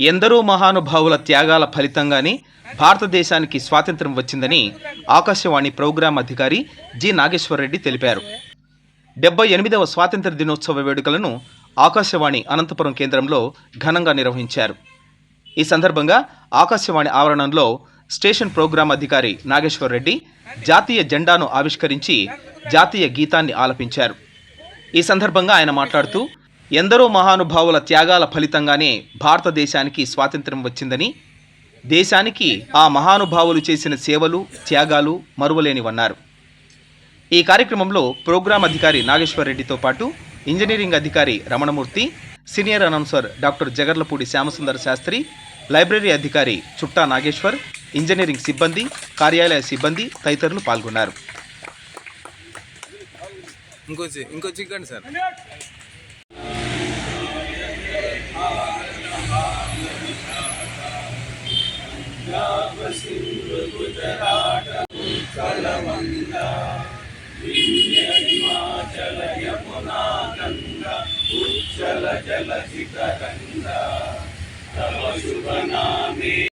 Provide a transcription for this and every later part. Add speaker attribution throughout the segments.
Speaker 1: ఎందరో మహానుభావుల త్యాగాల ఫలితంగానే భారతదేశానికి స్వాతంత్ర్యం వచ్చిందని ఆకాశవాణి ప్రోగ్రాం అధికారి జి నాగేశ్వరరెడ్డి తెలిపారు. డెబ్బై ఎనిమిదవ స్వాతంత్ర దినోత్సవ వేడుకలను ఆకాశవాణి అనంతపురం కేంద్రంలో ఘనంగా నిర్వహించారు. ఈ సందర్భంగా ఆకాశవాణి ఆవరణంలో స్టేషన్ ప్రోగ్రాం అధికారి నాగేశ్వరరెడ్డి జాతీయ జెండాను ఆవిష్కరించి జాతీయ గీతాన్ని ఆలపించారు. ఈ సందర్భంగా ఆయన మాట్లాడుతూ ఎందరో మహానుభావుల త్యాగాల ఫలితంగానే భారతదేశానికి స్వాతంత్రం వచ్చిందని దేశానికి ఆ మహానుభావులు చేసిన సేవలు త్యాగాలు మరువలేనివన్నారు. ఈ కార్యక్రమంలో ప్రోగ్రాం అధికారి నాగేశ్వర్ రెడ్డితో పాటు ఇంజనీరింగ్ అధికారి Ramanamurthy senior announcer doctor Jagarlapudi Shyamasundar Sastry library అధికారి చుట్టా నాగేశ్వర్ ఇంజనీరింగ్ సిబ్బంది కార్యాలయ సిబ్బంది తదితరులు పాల్గొన్నారు.
Speaker 2: ఇంకొచ్చి ఇంకొచ్చి పంజాబ్ సింధు
Speaker 3: గుజరాట ఉత్కళమంద వింధ్య హిమాచల యమునా గంగ జల శిఖరంగా తవ శుభనామే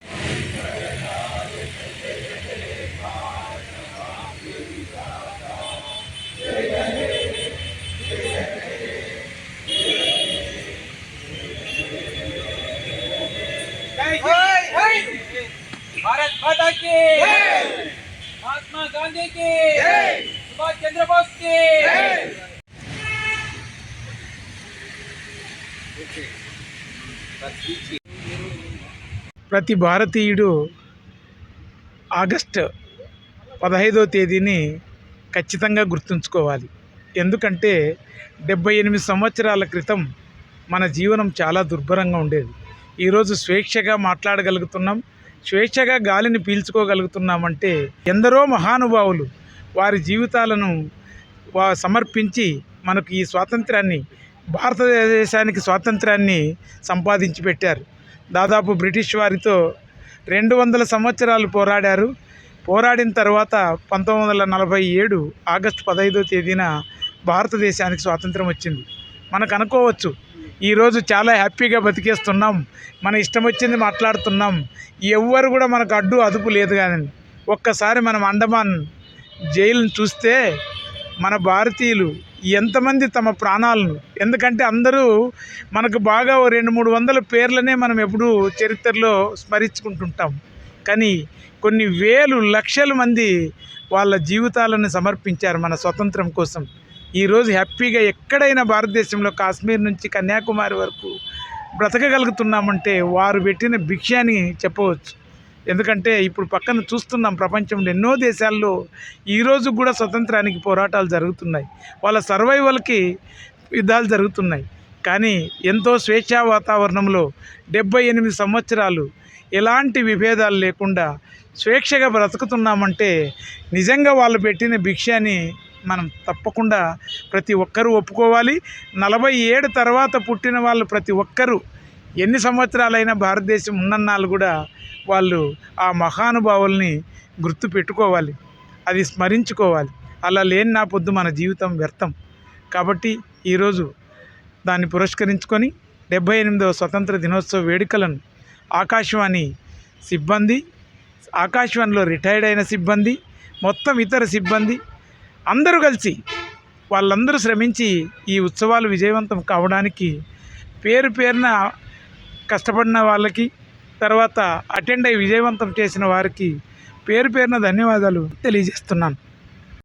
Speaker 3: గాంధీకి. మహాత్మా గాంధీకి. సుభాష్ చంద్రబోస్కి.
Speaker 4: ప్రతి భారతీయుడు ఆగస్ట్ పదహైదవ తేదీని ఖచ్చితంగా గుర్తుంచుకోవాలి. ఎందుకంటే డెబ్బై ఎనిమిది సంవత్సరాల క్రితం మన జీవనం చాలా దుర్భరంగా ఉండేది. ఈరోజు స్వేచ్ఛగా మాట్లాడగలుగుతున్నాం. స్వేచ్ఛగా గాలిని పీల్చుకోగలుగుతున్నామంటే ఎందరో మహానుభావులు వారి జీవితాలను వా సమర్పించి మనకు ఈ స్వాతంత్రాన్ని భారతదేశానికి స్వాతంత్రాన్ని సంపాదించి పెట్టారు. దాదాపు బ్రిటిష్ వారితో రెండు వందల సంవత్సరాలు పోరాడారు. పోరాడిన తర్వాత పంతొమ్మిది వందల నలభై ఏడు ఆగస్టు పదహైదో తేదీన భారతదేశానికి స్వాతంత్రం వచ్చింది. మనకు అనుకోవచ్చు ఈరోజు చాలా హ్యాపీగా బతికేస్తున్నాం. మన ఇష్టం వచ్చింది మాట్లాడుతున్నాం. ఎవ్వరు కూడా మనకు అడ్డు అదుపు లేదు కానీ ఒక్కసారి మనం అండమాన్ జైలును చూస్తే మన భారతీయులు ఎంతమంది తమ ప్రాణాలను ఎందుకంటే అందరూ మనకు బాగా ఓ రెండు మూడు వందల పేర్లనే మనం ఎప్పుడూ చరిత్రలో స్మరించుకుంటుంటాం. కానీ కొన్ని వేలు లక్షల మంది వాళ్ళ జీవితాలను సమర్పించారు మన స్వతంత్రం కోసం. ఈరోజు హ్యాపీగా ఎక్కడైనా భారతదేశంలో కాశ్మీర్ నుంచి కన్యాకుమారి వరకు బ్రతకగలుగుతున్నామంటే వారు పెట్టిన భిక్ష అని చెప్పవచ్చు. ఎందుకంటే ఇప్పుడు పక్కన చూస్తున్నాం ప్రపంచంలో ఎన్నో దేశాల్లో ఈరోజు కూడా స్వతంత్రానికి పోరాటాలు జరుగుతున్నాయి. వాళ్ళ సర్వైవల్కి యుద్ధాలు జరుగుతున్నాయి. కానీ ఎంతో స్వేచ్ఛా వాతావరణంలో డెబ్బై ఎనిమిది సంవత్సరాలు ఎలాంటి విభేదాలు లేకుండా స్వేచ్ఛగా బ్రతుకుతున్నామంటే నిజంగా వాళ్ళు పెట్టిన భిక్ష అని మనం తప్పకుండా ప్రతి ఒక్కరూ ఒప్పుకోవాలి. నలభై ఏడు తర్వాత పుట్టిన వాళ్ళు ప్రతి ఒక్కరూ ఎన్ని సంవత్సరాలైనా భారతదేశం ఉన్నన్నాళ్ళు కూడా వాళ్ళు ఆ మహానుభావుల్ని గుర్తు పెట్టుకోవాలి అది స్మరించుకోవాలి. అలా లేని నా పొద్దు మన జీవితం వ్యర్థం. కాబట్టి ఈరోజు దాన్ని పురస్కరించుకొని డెబ్భై ఎనిమిదవ స్వతంత్ర దినోత్సవ వేడుకలను ఆకాశవాణి సిబ్బంది ఆకాశవాణిలో రిటైర్డ్ అయిన సిబ్బంది మొత్తం ఇతర సిబ్బంది అందరూ కలిసి వాళ్ళందరూ శ్రమించి ఈ ఉత్సవాలు విజయవంతం కావడానికి పేరు పేరున కష్టపడిన వాళ్ళకి తర్వాత అటెండ్ అయ్యి విజయవంతం చేసిన వారికి పేరు పేరున ధన్యవాదాలు తెలియజేస్తున్నాను.